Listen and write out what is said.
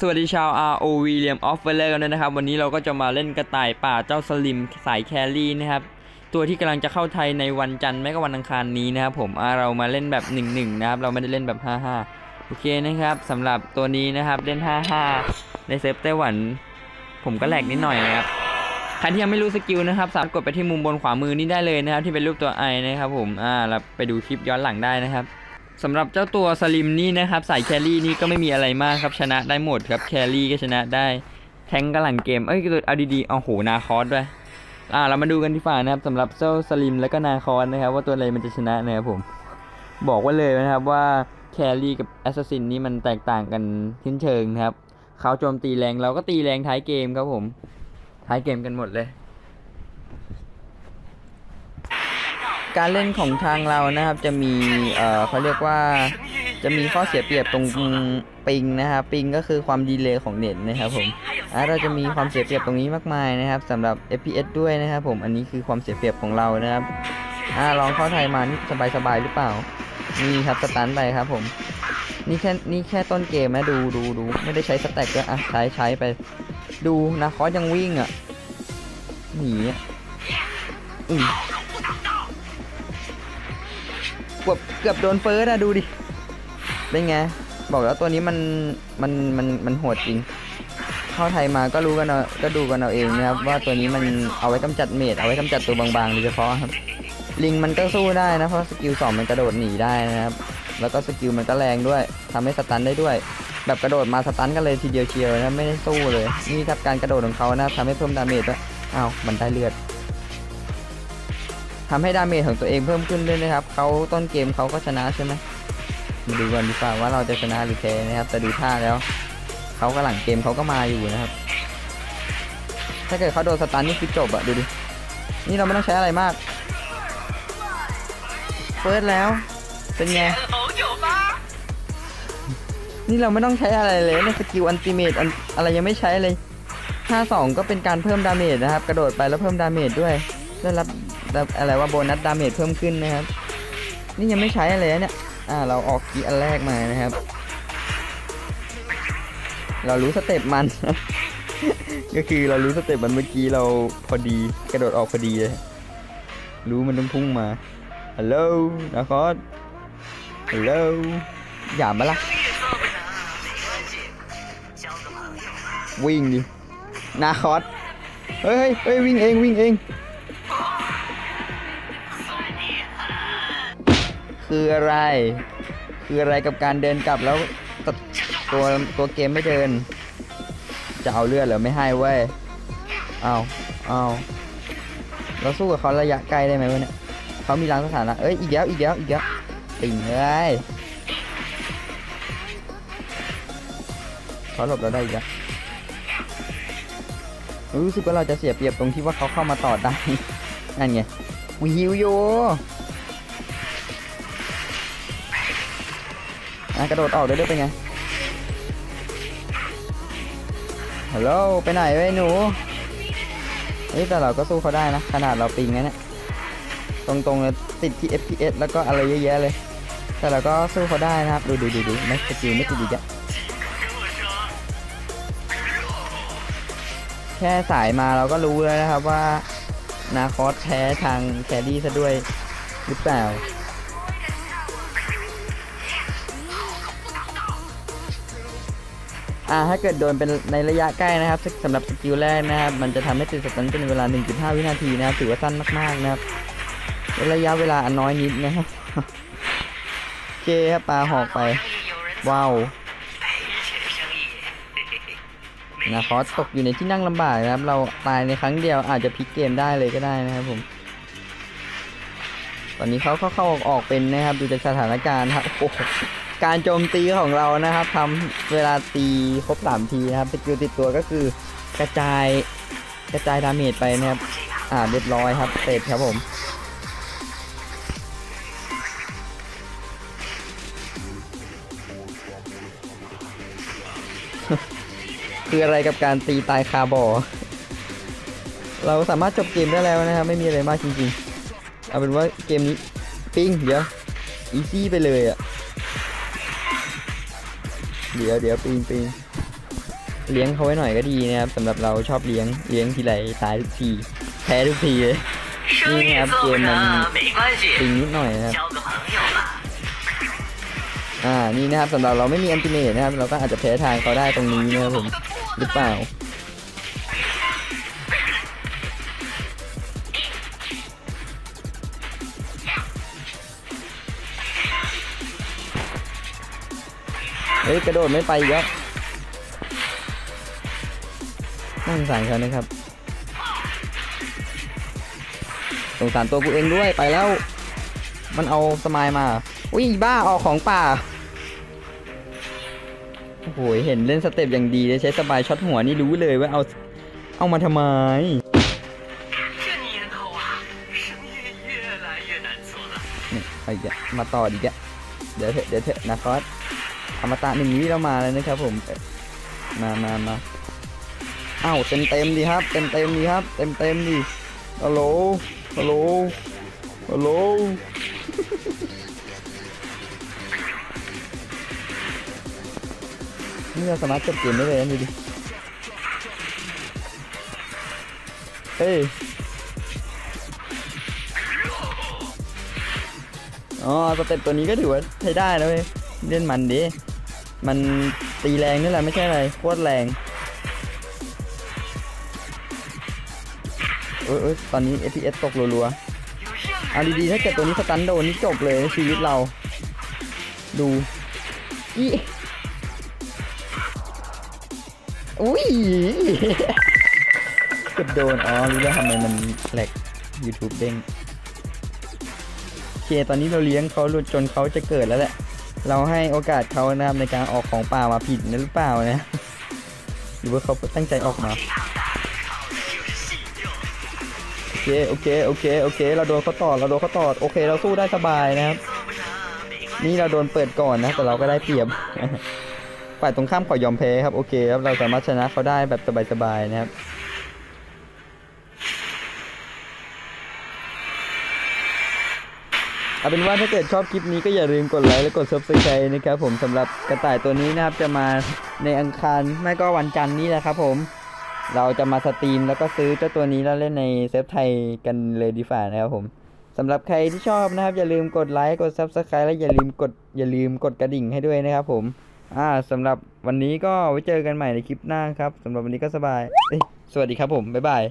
สวัสดีชาว ROV เรียมออฟเวลเลอร์กันด้วยนะครับ วันนี้เราก็จะมาเล่นกระต่ายป่าเจ้าสลิมสายแครี่นะครับ ตัวที่กำลังจะเข้าไทยในวันจันทร์ไม่ก็วันอังคารนี้นะครับผมเรามาเล่นแบบ1นึนะครับ เราไม่ได้เล่นแบบ 55 โอเคนะครับสำหรับตัวนี้นะครับเล่น 55 ในเซิร์ฟไต้หวัน ผมก็แหลกนิดหน่อยนะครับ ใครที่ยังไม่รู้สกิลนะครับ สามารถกดไปที่มุมบนขวามือนี้ได้เลยนะครับ ที่เป็นรูปตัวไอนะครับผมอ่าเราไปดูคลิปย้อนหลังได้นะครับ สำหรับเจ้าตัวสลิมนี่นะครับสายแครี่นี่ก็ไม่มีอะไรมากครับชนะได้หมดครับแครี่ก็ชนะได้แทงก์ก็หลังเกมเอ้ยเอาดีๆเอาโหนาคอสด้วยอ่าเรามาดูกันที่ฝ่านะครับสำหรับเจ้าสลิมแล้วก็นาคอสนะครับ ว่าตัวอะไรมันจะชนะนะครับผม บอกไว่าเลยนะครับว่าแครี่กับแอสซัสซินนี่มันแตกต่างกันทิ้นเชิงนะครับเขาโจมตีแรงเราก็ตีแรงท้ายเกมครับผม ท้ายเกมกันหมดเลย การเล่นของทางเรานะครับจะมีเออเขาเรียกว่าจะมีข้อเสียเปรียบตรงปิงนะครับปิงก็คือความดีเลย์ของเน็ตนะครับผมอะเราจะมีความเสียเปรียบตรงนี้มากมายนะครับสำหรับ FPS ด้วยนะครับผมอันนี้คือความเสียเปรียบของเรานะครับอะลองเข้าไทยมานี่สบายๆหรือเปล่านี่ครับสตันไปครับผมนี่แค่นี่แค่ต้นเกมนะดูดูดูไม่ได้ใช้สแต็กด้วยอะใช้ใช้ไป ดูนะคอสยังวิ่งอะหนีอะอืม เกือบโดนเฟิร์สอะดูดิ เป็นไง บอกแล้วตัวนี้มันมันมันมันโหดจริง เข้าไทยมาก็รู้กันเอาก็ดูกันเอาเองนะครับ ว่าตัวนี้มันเอาไว้กำจัดเมดเอาไว้กำจัดตัวบางๆโดยเฉพาะครับ ลิงมันก็สู้ได้นะเพราะสกิลสองมันกระโดดหนีได้นะครับ แล้วก็สกิลมันก็แรงด้วยทำให้สตันได้ด้วย แบบกระโดดมาสตันกันเลยทีเดียวเชียวนะไม่ได้สู้เลย นี่ครับการกระโดดของเขานะทำให้เพิ่มดาเมจด้วยอ้าวมันได้เลือด ทำให้ดาเมจของตัวเองเพิ่มขึ้นด้วยนะครับเขาต้นเกมเขาก็ชนะใช่ไหมมาดูกันดีกว่าว่าเราจะชนะหรือแพ้นะครับ แต่ดูท่าแล้วเขาก็หลังเกมเขาก็มาอยู่นะครับ ถ้าเกิดเขาโดนสตันนี่คือจบอะดูดินี่เราไม่ต้องใช้อะไรมากเฟิร์สแล้ว เป็นไงนี่เราไม่ต้องใช้อะไรเลยในสกิลอันติเมตอะไรยังไม่ใช้เลย 52 ก็เป็นการเพิ่มดาเมจนะครับ กระโดดไปแล้วเพิ่มดาเมจด้วยได้รับ อะไรว่าโบนัสดาเมจเพิ่มขึ้นนะครับ นี่ยังไม่ใช้อะไรเนี่ยอ่าเราออกกีอันแรกมานะครับ เรารู้สเต็ปมัน ก็คือเรารู้สเต็ปมันเมื่อกี้เราพอดีกระโดดออกพอดีเลยรู้มันต้องพุ่งมาฮัลโหลนะคอสฮัลโหลอย่ามาละวิ่งดินาคอสเฮ้ยเฮ้ยวิ่งเองวิ่งเอง คืออะไร คืออะไรกับการเดินกลับแล้วตตัวตัวเกมไม่เดิน จะเอาเลือดเหรอไม่ให้เว้ยเอาเอาเราสู้กับเขาระยะไกลได้ไหมวะเนี่ยเขามีล้างสถานะเอ้ยอีกแล้วอีกแล้วอีกแล้วติ่งเลยเขาหลบเราได้อีกแล้วรู้สึกว่าเราจะเสียเปรียบตรงที่ว่าเขาเข้ามาต่อได้ นั่นไงวิวโย อะกระโดดออกได้ด้วยเป็นไงฮัลโหลไปไหนเว้ยหนูเฮ้ยแต่เราก็สู้เขาได้นะ ขนาดเราปิงนะเนี่ยตรงๆเลยติดที่ FPS แล้วก็อะไรเยอะแยะเลย แต่เราก็สู้เขาได้นะครับ ดูดูดูดูไม่สกิลไม่ติดอีกอะแค่สายมาเราก็รู้แล้วนะครับว่า นาคอสแพ้ทางแคดี้ซะด้วยหรือเปล่า อ่าถ้าเกิดโดนเป็นในระยะใกล้นะครับสำหรับสกิลแรกนะครับมันจะทำให้ติดสตันเป็นเวลา 1.5 วินาทีนะครับถือว่าสั้นมากๆนะครับระยะเวลาอันน้อยนิดนะครับโอเคครับปลาหอกไป ว้าวนะคอสตกอยู่ในที่นั่งลำบากนะครับ เราตายในครั้งเดียวอาจจะพลิกเกมได้เลยก็ได้นะครับผม ตอนนี้เขาเข้าเข้าออกออกเป็นนะครับดูจากสถานการณ์ครับโอ้ การโจมตีของเรานะครับทำเวลาตีครบสามทีนะครับสกิลติดตัวก็คือกระจายกระจายดาเมจไปนะครับ อ่าเรียบร้อยครับเสร็จครับผมคืออะไรกับการตีตายคาบอเราสามารถจบเกมได้แล้วนะครับ ไม่มีอะไรมากจริงๆ เอาเป็นว่าเกมนี้ ปิ้งเดี๋ยว อีซี่ไปเลยอะ่ะ เดี๋ยวเดี๋ยวปีนปีนเลี้ยงเขาไว้หน่อยก็ดีนะครับสำหรับเราชอบเลี้ยงเลี้ยงทีไรตายทุกทีแพ้ทุกทีเลยนี่นะครับเกมมันปิงนิดหน่อยครับอ่านี่นะครับสำหรับเราไม่มีอันติเมตนะครับ เราก็อาจจะแพ้ทางเขาได้ตรงนี้นะครับผมหรือเปล่า เฮ้ยกระโดดไม่ไปเยอะน่าสงสารเขานะครับสงสารตัวกูเองด้วยไปแล้ว มันเอาสมายมา อุ้ยบ้าออกของป่าโอ้โหเห็นเล่นสเต็ปอย่างดีเลยใช้สบายช็อตหัวนี่รู้เลยว่าเอาเอามาทำไมนี่ไปแกมาต่อดีแกเดี๋ยวเถอะเดี๋ยวเถอะนะคอส อมตะหนึ่งวิเรามาแล้วนะครับผมมามามาเอ้าเต็มเต็มดีครับ เต็มเต็มดีครับ เต็มเต็มดีฮัลโหลฮัลโหลฮัลโหลนี่เราสามารถจบเกมได้เลยนะดูดิเฮ้ยอ๋อสเต็ปตัวนี้ก็ถือว่าใช้ได้นะเว้ยเล่นมันดิ มันตีแรงนี่แหละไม่ใช่อะไรโคตรแรงเอยเอยตอนนี้ FPS ตกรัวๆเอาดีๆ ถ้าเกิดตัวนี้สตันโดนนี่จบเลยชีวิตเรา ดูอีอุ้ยเกือบโดน อ๋อ รู้แล้วทำไมมันแหลก YouTube เด้งโอเค ตอนนี้เราเลี้ยงเขาจนเขาจะเกิดแล้วแหละ เราให้โอกาสเขานะครับในการออกของป่ามาผิดนะหรือเปล่านะหรือว่าเขาตั้งใจออกมาโอเคโอเคโอเคโอเค เราโดนเขาตอดเราโดนเขาตอดโอเค เราสู้ได้สบายนะครับ นี่เราโดนเปิดก่อนนะ แต่เราก็ได้เปรียบฝ่ายตรงข้ามขอยอมแพ้ครับโอเคครับเราสามารถชนะเขาได้แบบสบายๆนะครับ เอาเป็นว่าถ้าเกิดชอบคลิปนี้ก็อย่าลืมกดไลค์และกด subscribe นะครับผมสำหรับกระต่ายตัวนี้นะครับจะมาในอังคารไม่ก็วันจันทร์นี้แหละครับผมเราจะมาสตรีมแล้วก็ซื้อเจ้าตัวนี้แล้วเล่นในเซฟไทยกันเลยดีฝ่านะครับผมสำหรับใครที่ชอบนะครับ อย่าลืมกดไลค์กด subscribe และอย่าลืมกดอย่าลืมกดกระดิ่งให้ด้วยนะครับผมอ่าสำหรับวันนี้ก็ไว้เจอกันใหม่ในคลิปหน้าครับสำหรับวันนี้ก็สบายสวัสดีครับผม บ๊ายบาย